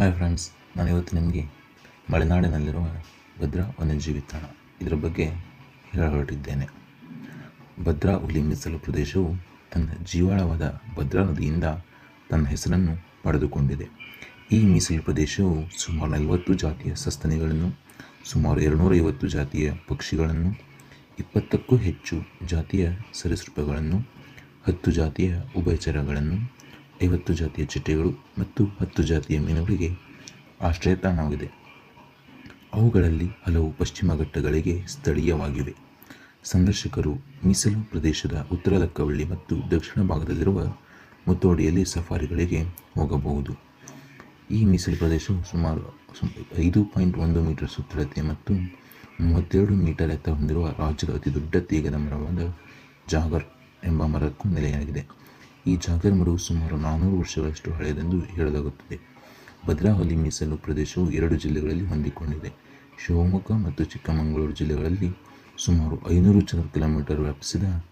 Hi friends ನಾನು ಇವತ್ತು ನಿಮಗೆ ಮಲೆನಾಡಿನಲ್ಲಿರುವ ಭದ್ರಾ ವನ್ಯಜೀವಿ ತಾಣ ಇದರ ಬಗ್ಗೆ ಹೇಳ ಹೊರಟಿದ್ದೇನೆ ಭದ್ರಾ ಹುಲಿ ಮೀಸಲು ಪ್ರದೇಶವು ತನ್ನ ಜೀವಾಳವಾದ ಭದ್ರಾ ನದಿಯಿಂದ ತನ್ನ ಹೆಸರನ್ನು ಪಡೆದುಕೊಂಡಿದೆ. ಈ ಮೀಸಲು ಪ್ರದೇಶವು ಸುಮಾರು ನಲವತ್ತು ಜಾತಿಯ ಸಸ್ತನಿಗಳನ್ನು, ಸುಮಾರು ಎರಡುನೂರೈವತ್ತು ಜಾತಿಯ ಪಕ್ಷಿಗಳನ್ನು, ಇಪ್ಪತ್ತಕ್ಕೂ ಹೆಚ್ಚು ಜಾತಿಯ ಸರೀಸೃಪಗಳನ್ನು, ಹತ್ತು ಜಾತಿಯ ಉಭಯಚರಗಳನ್ನು ಐವತ್ತು ಜಾತಿಯ ಚಿಟ್ಟೆಗಳು ಮತ್ತು ಹತ್ತು ಜಾತಿಯ ಮೀನುಗಳಿಗೆ ಆಶ್ರಯ ತಾಣವಾಗಿದೆ. ಅವುಗಳಲ್ಲಿ ಹಲವು ಪಶ್ಚಿಮ ಘಟ್ಟಗಳಿಗೆ ಸ್ಥಳೀಯವಾಗಿವೆ. ಸಂದರ್ಶಕರು ಮೀಸಲು ಪ್ರದೇಶದ ಉತ್ತರ ಲಕ್ಕವಳ್ಳಿ ಮತ್ತು ದಕ್ಷಿಣ ಭಾಗದಲ್ಲಿರುವ ಮುತ್ತೋಡಿಯಲ್ಲಿ ಸಫಾರಿಗಳಿಗೆ ಹೋಗಬಹುದು. ಈ ಮೀಸಲು ಪ್ರದೇಶವು ಸುಮಾರು ಐದು ಪಾಯಿಂಟ್ ಒಂದು ಮೀಟರ್ ಸುತ್ತಳತೆ ಮತ್ತು ಮೂವತ್ತೆರಡು ಮೀಟರ್ ಎತ್ತ ಹೊಂದಿರುವ ರಾಜ್ಯದ ಅತಿ ದೊಡ್ಡ ತೇಗದ ಮರವಾದ ಜಾಗರ್ ಎಂಬ ಮರಕ್ಕೂ ನೆಲೆಯಾಗಿದೆ. ಈ ಜಾಗರ್ ಮರವು ಸುಮಾರು ನಾನ್ನೂರು ವರ್ಷಗಳಷ್ಟು ಹಳೆಯದೆಂದು ಹೇಳಲಾಗುತ್ತದೆ. ಭದ್ರಾವಲಿ ಮೀಸಲು ಪ್ರದೇಶವು ಎರಡು ಜಿಲ್ಲೆಗಳಲ್ಲಿ ಹೊಂದಿಕೊಂಡಿದೆ. ಶಿವಮೊಗ್ಗ ಮತ್ತು ಚಿಕ್ಕಮಗಳೂರು ಜಿಲ್ಲೆಗಳಲ್ಲಿ ಸುಮಾರು ಐನೂರು ಚದರ ಕಿಲೋಮೀಟರ್ ವ್ಯಾಪಿಸಿದ